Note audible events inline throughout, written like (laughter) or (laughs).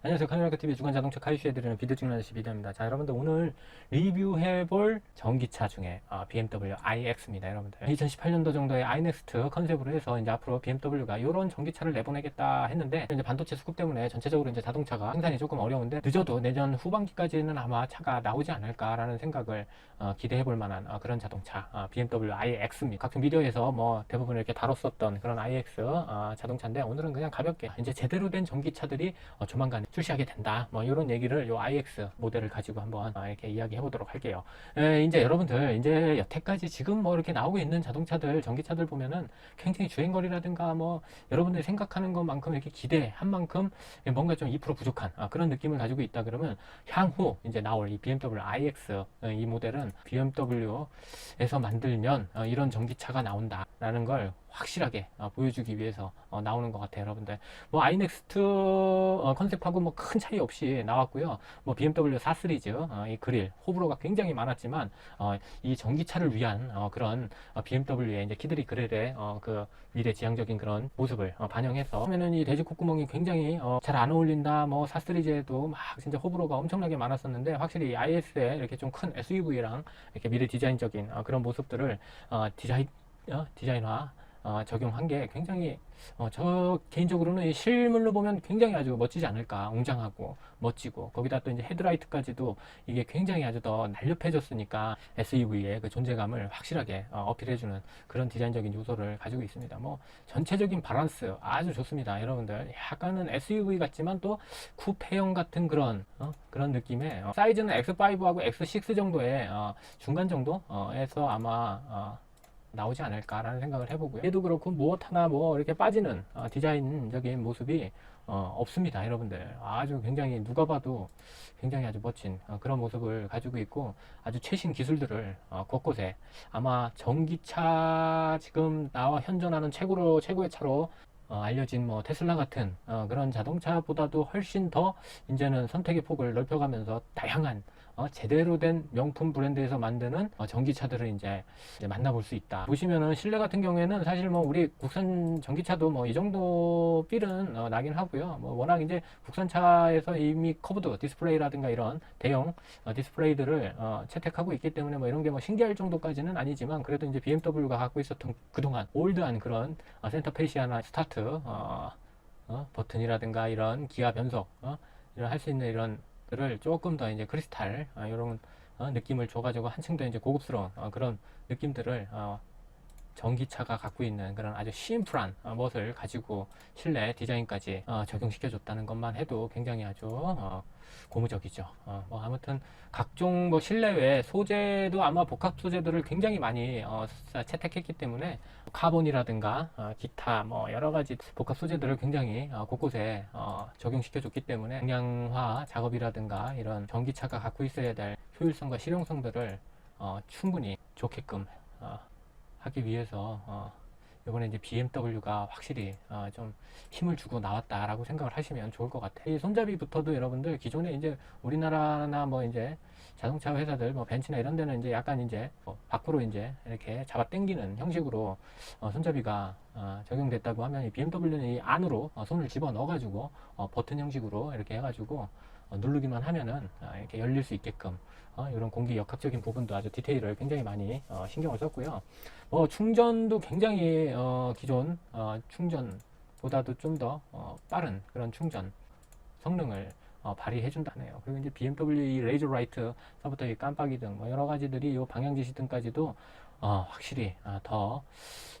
안녕하세요. 카메라카TV 주간 자동차 카이슈에 드리는 찍는 아저씨 비디오입니다. 자, 여러분들 오늘 리뷰해볼 전기차 중에 어, BMW iX입니다. 여러분들 2018년도 정도에 iNext 컨셉으로 해서 이제 앞으로 BMW가 이런 전기차를 내보내겠다 했는데 이제 반도체 수급 때문에 전체적으로 이제 자동차가 생산이 조금 어려운데 늦어도 내년 후반기까지는 아마 차가 나오지 않을까라는 생각을 어, 기대해볼 만한 어, 그런 자동차 어, BMW iX입니다. 각종 미디어에서 뭐 대부분 이렇게 다뤘었던 그런 iX 어, 자동차인데 오늘은 그냥 가볍게 이제 제대로 된 전기차들이 어, 조만간 출시하게 된다. 뭐 이런 얘기를 요 iX 모델을 가지고 한번 어, 이렇게 이야기해 보도록 할게요. 에, 이제 여러분들 이제 여태까지 지금 뭐 이렇게 나오고 있는 자동차들 전기차들 보면은 굉장히 주행거리라든가 뭐 여러분들이 생각하는 것만큼 이렇게 기대한 만큼 뭔가 좀 2% 부족한 아, 그런 느낌을 가지고 있다 그러면 향후 이제 나올 이 BMW iX 어, 이 모델은 BMW에서 만들면 어, 이런 전기차가 나온다라는 걸 확실하게 어, 보여주기 위해서 어, 나오는 것 같아요, 여러분들. 뭐 iNext 어, 컨셉하고 뭐 큰 차이 없이 나왔고요. 뭐 BMW 4 시리즈 어, 이 그릴 호불호가 굉장히 많았지만 어, 이 전기차를 위한 어, 그런 어, BMW의 이제 키드리 그릴의 어, 그 미래 지향적인 그런 모습을 어, 반영해서 하면은 이 돼지 콧구멍이 굉장히 어, 잘 안 어울린다. 뭐4 시리즈에도 막 진짜 호불호가 엄청나게 많았었는데 확실히 IS에 이렇게 좀 큰 SUV랑 이렇게 미래 디자인적인 어, 그런 모습들을 어, 디자인 어, 디자인화 어, 적용한 게 굉장히 어, 저 개인적으로는 이 실물로 보면 굉장히 아주 멋지지 않을까 웅장하고 멋지고 거기다 또 이제 헤드라이트까지도 이게 굉장히 아주 더 날렵해졌으니까 SUV의 그 존재감을 확실하게 어, 어필해주는 그런 디자인적인 요소를 가지고 있습니다. 뭐 전체적인 밸런스 아주 좋습니다, 여러분들. 약간은 SUV 같지만 또 쿠페형 같은 그런 어, 그런 느낌의 어, 사이즈는 X5하고 X6 정도의 어, 중간 정도에서 아마 어, 나오지 않을까라는 생각을 해보고요. 얘도 그렇고 무엇 하나 뭐 이렇게 빠지는 어, 디자인적인 모습이 어, 없습니다, 여러분들. 아주 굉장히 누가 봐도 굉장히 아주 멋진 어, 그런 모습을 가지고 있고 아주 최신 기술들을 어, 곳곳에 아마 전기차 지금 나와 현존하는 최고로 최고의 차로 어, 알려진 뭐 테슬라 같은 어, 그런 자동차보다도 훨씬 더 이제는 선택의 폭을 넓혀가면서 다양한 어, 제대로 된 명품 브랜드에서 만드는 어, 전기차들을 이제, 이제 만나볼 수 있다. 보시면은 실내 같은 경우에는 사실 뭐 우리 국산 전기차도 뭐 이 정도 필은 어, 나긴 하고요. 뭐 워낙 이제 국산차에서 이미 커브드 디스플레이라든가 이런 대형 어, 디스플레이들을 어, 채택하고 있기 때문에 뭐 이런 게 뭐 신기할 정도까지는 아니지만 그래도 이제 BMW가 갖고 있었던 그동안 올드한 그런 어, 센터 페시아나 스타트 어, 어, 버튼이라든가 이런 기아 변속 어, 이런 할 수 있는 이런 를 조금 더 이제 크리스탈 어, 이런 어, 느낌을 줘가지고 한층 더 이제 고급스러운 어, 그런 느낌들을 어, 전기차가 갖고 있는 그런 아주 심플한 어, 멋을 가지고 실내 디자인까지 어, 적용시켜 줬다는 것만 해도 굉장히 아주 어, 고무적이죠. 어, 뭐 아무튼 각종 뭐 실내외 소재도 아마 복합 소재들을 굉장히 많이 채택했기 때문에 카본이라든가 어, 기타 뭐 여러 가지 복합 소재들을 굉장히 어, 곳곳에 어, 적용시켜 줬기 때문에 경량화 작업이라든가 이런 전기차가 갖고 있어야 될 효율성과 실용성들을 어, 충분히 좋게끔 어, 하기 위해서 어, 이번에 이제 BMW가 확실히 어, 좀 힘을 주고 나왔다라고 생각을 하시면 좋을 것 같아요. 이 손잡이부터도 여러분들 기존에 이제 우리나라나 뭐 이제 자동차 회사들 뭐 벤츠나 이런 데는 이제 약간 이제 뭐 밖으로 이제 이렇게 잡아 당기는 형식으로 어, 손잡이가 어, 적용됐다고 하면 이 BMW는 이 안으로 어, 손을 집어 넣어 가지고 어, 버튼 형식으로 이렇게 해 가지고 어, 누르기만 하면은 어, 이렇게 열릴 수 있게끔 어, 이런 공기 역학적인 부분도 아주 디테일을 굉장히 많이 어, 신경을 썼고요. 뭐 충전도 굉장히 어, 기존 어, 충전보다도 좀더 어, 빠른 그런 충전 성능을 어, 발휘해준다네요. 그리고 이제 BMW 이 레이저 라이트 서부터 이 깜빡이 등 뭐 여러 가지들이 이 방향 지시 등까지도 어, 확실히 어, 더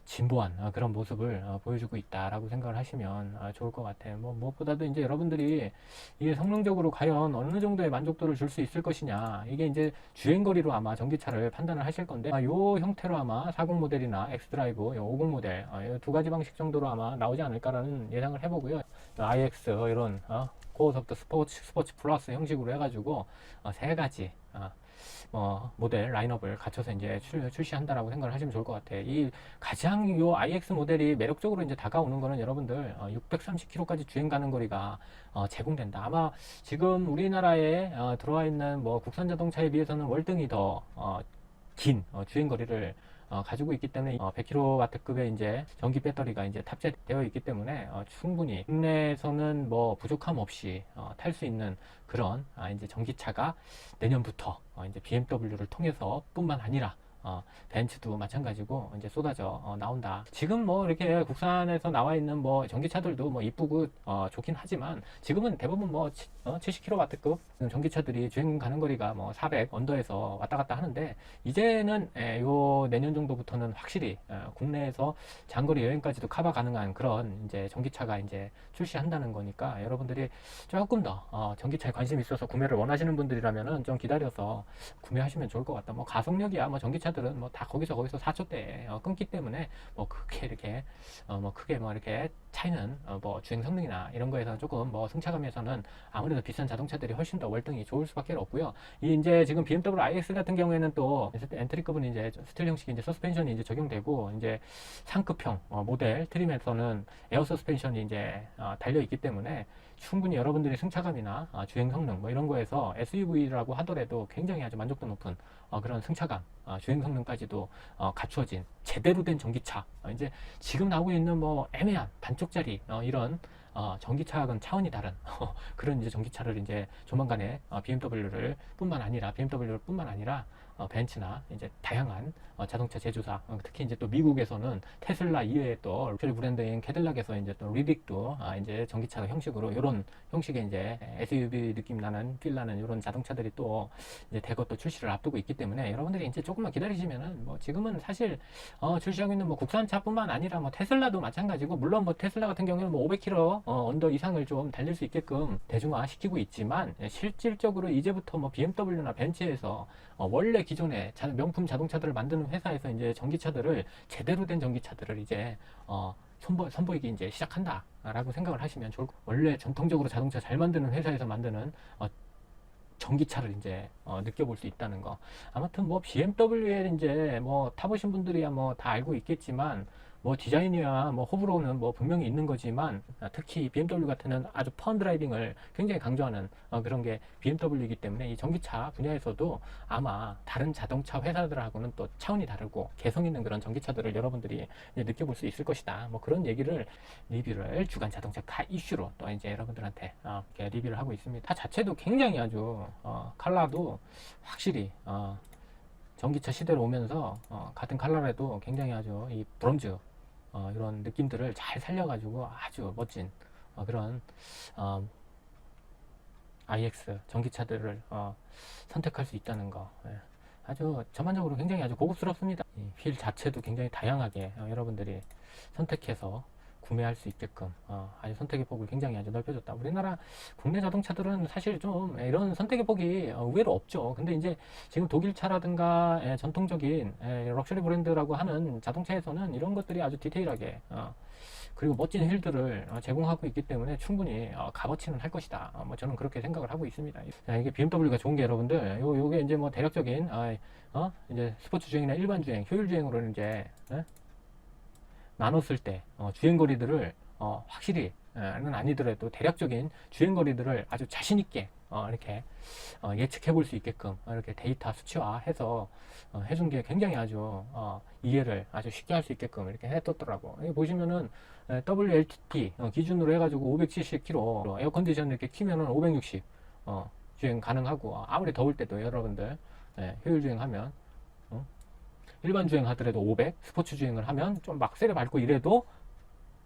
진보한 어, 그런 모습을 어, 보여주고 있다라고 생각을 하시면 어, 좋을 것 같아요. 뭐 무엇보다도 이제 여러분들이 이게 성능적으로 과연 어느 정도의 만족도를 줄 수 있을 것이냐 이게 이제 주행거리로 아마 전기차를 판단을 하실 건데 아, 요 형태로 아마 40 모델이나 X드라이브, 요50 모델 어, 이두 가지 방식 정도로 아마 나오지 않을까라는 예상을 해보고요. iX 이런 어, 고속도 스포츠 스포츠 플러스 형식으로 해가지고 어, 세 가지 어, 뭐 모델 라인업을 갖춰서 이제 출, 출시한다라고 생각을 하시면 좋을 것 같아요. 이 가장 요 iX 모델이 매력적으로 이제 다가오는 거는 여러분들 어, 630km까지 주행 가는 거리가 어, 제공된다. 아마 지금 우리나라에 어, 들어와 있는 뭐 국산 자동차에 비해서는 월등히 더 어, 긴 어, 주행 거리를 어, 가지고 있기 때문에 어, 100kW급의 이제 전기 배터리가 이제 탑재되어 있기 때문에 어, 충분히 국내에서는 뭐 부족함 없이 어, 탈 수 있는 그런 아, 이제 전기차가 내년부터 어, 이제 BMW를 통해서 뿐만 아니라 어, 벤츠도 마찬가지고 이제 쏟아져 어, 나온다. 지금 뭐 이렇게 국산에서 나와 있는 뭐 전기차들도 뭐 이쁘고 어, 좋긴 하지만 지금은 대부분 뭐 치- 어, 70kW급 전기차들이 주행 가는 거리가 뭐 400 언더에서 왔다 갔다 하는데 이제는 에, 요 내년 정도부터는 확실히 어, 국내에서 장거리 여행까지도 커버 가능한 그런 이제 전기차가 이제 출시한다는 거니까 여러분들이 조금 더 어, 전기차에 관심 있어서 구매를 원하시는 분들이라면은 좀 기다려서 구매하시면 좋을 것 같다. 뭐 가속력이야 뭐 전기차 들은 뭐 다 거기서 거기서 4초대에 어, 끊기 때문에 뭐 크게 이렇게 어, 뭐 크게 뭐 이렇게 차이는 어, 뭐 주행 성능이나 이런 거에서는 조금 뭐 승차감에서는 아무래도 비싼 자동차들이 훨씬 더 월등히 좋을 수밖에 없고요. 이 이제 지금 BMW iX 같은 경우에는 또 엔트리급은 이제 스틸 형식의 이제 서스펜션이 이제 적용되고 이제 상급형 어, 모델 트림에서는 에어 서스펜션이 이제 어, 달려 있기 때문에 충분히 여러분들의 승차감이나 어, 주행 성능 뭐 이런 거에서 SUV라고 하더라도 굉장히 아주 만족도 높은 어, 그런 승차감, 어, 주행 성능까지도 어, 갖추어진 제대로 된 전기차. 어, 이제 지금 나오고 있는 뭐 애매한 반 쪽짜리 어, 이런 어, 전기차하고는 차원이 다른 (laughs) 어, 그런 이제 전기차를 이제 조만간에 어, BMW를 뿐만 아니라 BMW를 뿐만 아니라 어, 벤츠나 이제 다양한 어, 자동차 제조사 어, 특히 이제 또 미국에서는 테슬라 이외에 또 럭셔리 브랜드인 캐딜락에서 이제 또 리딕도 아, 이제 전기차 형식으로 이런 형식의 이제 SUV 느낌 나는 필 나는 이런 자동차들이 또 이제 대거 또 출시를 앞두고 있기 때문에 여러분들이 이제 조금만 기다리시면은 뭐 지금은 사실 어, 출시하고 있는 뭐 국산차뿐만 아니라 뭐 테슬라도 마찬가지고 물론 뭐 테슬라 같은 경우에는 뭐 500km 어, 언더 이상을 좀 달릴 수 있게끔 대중화 시키고 있지만 예, 실질적으로 이제부터 뭐 BMW나 벤츠에서 어, 원래 기존의 자- 명품 자동차들을 만드는 회사에서 이제 전기차들을 제대로 된 전기차들을 이제 어, 선보, 선보이기 이제 시작한다라고 생각을 하시면 좋을 것 원래 전통적으로 자동차 잘 만드는 회사에서 만드는 어, 전기차를 이제 어, 느껴볼 수 있다는 거. 아무튼 뭐 BMW에 이제 뭐 타보신 분들이야 뭐 다 알고 있겠지만 뭐 디자인이야 뭐 호불호는 뭐 분명히 있는 거지만 아, 특히 BMW 같은 아주 펀 드라이빙을 굉장히 강조하는 어, 그런 게 BMW이기 때문에 이 전기차 분야에서도 아마 다른 자동차 회사들하고는 또 차원이 다르고 개성 있는 그런 전기차들을 여러분들이 느껴볼 수 있을 것이다. 뭐 그런 얘기를 리뷰를 주간 자동차 카 이슈로 또 이제 여러분들한테 어, 이렇게 리뷰를 하고 있습니다. 차 자체도 굉장히 아주 어, 컬러도 확실히 어, 전기차 시대로 오면서 어, 같은 컬러라도 굉장히 아주 이 브론즈 어, 이런 느낌들을 잘 살려가지고 아주 멋진 어, 그런 어, iX 전기차들을 어, 선택할 수 있다는 거 예. 아주 전반적으로 굉장히 아주 고급스럽습니다. 이휠 자체도 굉장히 다양하게 어, 여러분들이 선택해서 구매할 수 있게끔 어, 아주 선택의 폭을 굉장히 아주 넓혀줬다. 우리나라 국내 자동차들은 사실 좀 이런 선택의 폭이 어, 의외로 없죠. 근데 이제 지금 독일 차라든가 예, 전통적인 예, 럭셔리 브랜드라고 하는 자동차에서는 이런 것들이 아주 디테일하게 어, 그리고 멋진 휠들을 어, 제공하고 있기 때문에 충분히 어, 값어치는 할 것이다. 어, 뭐 저는 그렇게 생각을 하고 있습니다. 자, 이게 BMW가 좋은 게 여러분들, 요 요게 이제 뭐 대략적인 아, 어 이제 스포츠 주행이나 일반 주행, 효율 주행으로는 이제 예? 나눴을 때 어, 주행 거리들을 어, 확실히 는 아니더라도 대략적인 주행 거리들을 아주 자신 있게 어, 이렇게 어, 예측해 볼 수 있게끔 어, 이렇게 데이터 수치화해서 어, 해준 게 굉장히 아주 어, 이해를 아주 쉽게 할 수 있게끔 이렇게 해뒀더라고. 여기 보시면은 에, WLTP 어, 기준으로 해가지고 570km 에어 컨디션 이렇게 키면은 560 어, 주행 가능하고 어, 아무리 더울 때도 여러분들 예, 효율 주행하면 어? 일반 주행 하더라도 500 스포츠 주행을 하면 좀 막 세게 밟고 이래도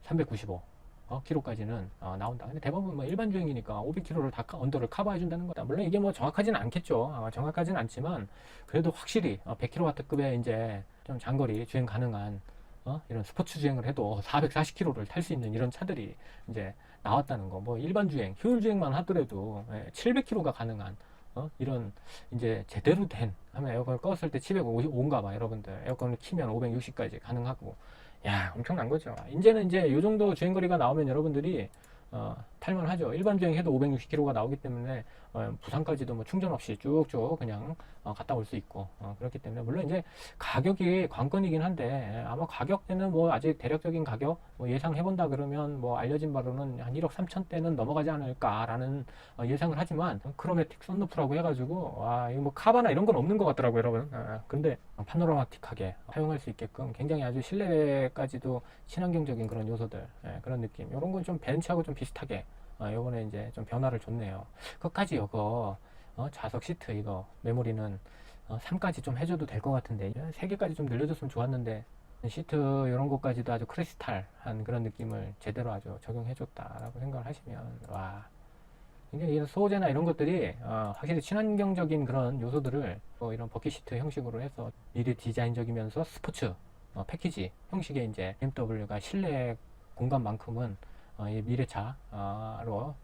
395 어, 키로까지는 어, 나온다. 근데 대부분 뭐 일반 주행이니까 500km를 다 카- 언더를 커버해 준다는 거다. 물론 이게 뭐 정확하지는 않겠죠. 아마 정확하지는 않지만 그래도 확실히 어, 100kW급의 이제 좀 장거리 주행 가능한 어, 이런 스포츠 주행을 해도 440km를 탈 수 있는 이런 차들이 이제 나왔다는 거. 뭐 일반 주행, 효율 주행만 하더라도 700km가 가능한 어? 이런 이제 제대로 된 하면 에어컨을 껐을 때 755인가 봐 여러분들. 에어컨을 키면 560까지 가능하고. 야 엄청난 거죠. 이제는 이제 요 정도 주행거리가 나오면 여러분들이 어, 탈만하죠. 일반 주행해도 560km가 나오기 때문에 어, 부산까지도 뭐 충전 없이 쭉쭉 그냥 어, 갔다 올 수 있고 어, 그렇기 때문에 물론 이제 가격이 관건이긴 한데 예, 아마 가격대는 뭐 아직 대략적인 가격 뭐 예상해 본다 그러면 뭐 알려진 바로는 한 1억 3천대는 넘어가지 않을까라는 어, 예상을 하지만 크로매틱 썬루프라고 해가지고 와 이거 뭐 카바나 이런 건 없는 것 같더라고요 여러분 아, 근데 파노라마틱하게 사용할 수 있게끔 굉장히 아주 실내까지도 친환경적인 그런 요소들 예, 그런 느낌 이런 건 좀 벤츠하고 좀 비슷하게. 어, 요번에 이제 좀 변화를 줬네요. 끝까지 이거 어, 좌석 시트 이거 메모리는 어, 3까지 좀 해줘도 될 것 같은데. 3개까지 좀 늘려줬으면 좋았는데 시트 이런 것까지도 아주 크리스탈한 그런 느낌을 제대로 아주 적용해줬다라고 생각을 하시면 와. 굉장히 이런 소재나 이런 것들이 어, 확실히 친환경적인 그런 요소들을 뭐 이런 버킷 시트 형식으로 해서 미래 디자인적이면서 스포츠 어, 패키지 형식의 이제 BMW가 실내 공간만큼은 미래차로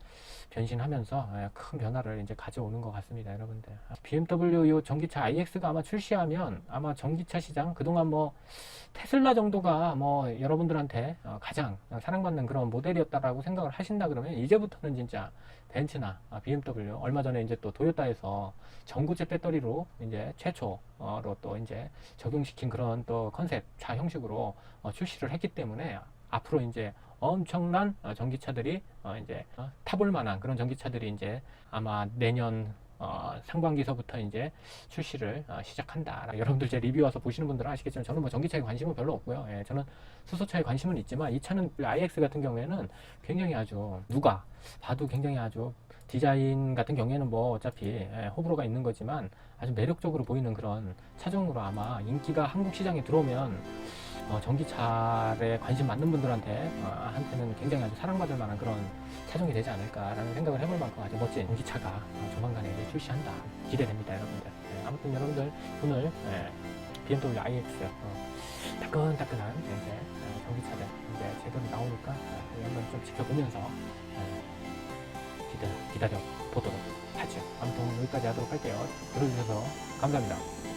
변신하면서 예, 큰 변화를 이제 가져오는 것 같습니다, 여러분들. BMW 요 전기차 iX가 아마 출시하면 아마 전기차 시장 그동안 뭐 테슬라 정도가 뭐 여러분들한테 어, 가장 사랑받는 그런 모델이었다라고 생각을 하신다 그러면 이제부터는 진짜 벤츠나 아, BMW 얼마 전에 이제 또 도요타에서 전구체 배터리로 이제 최초로 또 이제 적용시킨 그런 또 컨셉 차 형식으로 어, 출시를 했기 때문에 앞으로 이제 엄청난 어, 전기차들이 어, 이제 어, 타볼 만한 그런 전기차들이 이제 아마 내년 어, 상반기서부터 이제 출시를 어, 시작한다. 여러분들 제 리뷰 와서 보시는 분들은 아시겠지만 저는 뭐 전기차에 관심은 별로 없고요. 예, 저는 수소차에 관심은 있지만 이 차는 iX 같은 경우에는 굉장히 아주 누가 봐도 굉장히 아주 디자인 같은 경우에는 뭐 어차피 예, 호불호가 있는 거지만 아주 매력적으로 보이는 그런 차종으로 아마 인기가 한국 시장에 들어오면 어, 전기차에 관심 많는 분들한테 어, 한테는 굉장히 아주 사랑받을 만한 그런 차종이 되지 않을까라는 생각을 해볼 만큼 아주 멋진 전기차가 어, 조만간에 이제 출시한다. 기대됩니다 여러분들. 예, 아무튼 여러분들 오늘 예, BMW iX 어, 따끈따끈한 이제 어, 전기차들 이제 제대로 나오니까 어, 한번 좀 지켜보면서 어, 기다, 기다려 보도록 하죠. 아무튼 여기까지 하도록 할게요. 들어주셔서 감사합니다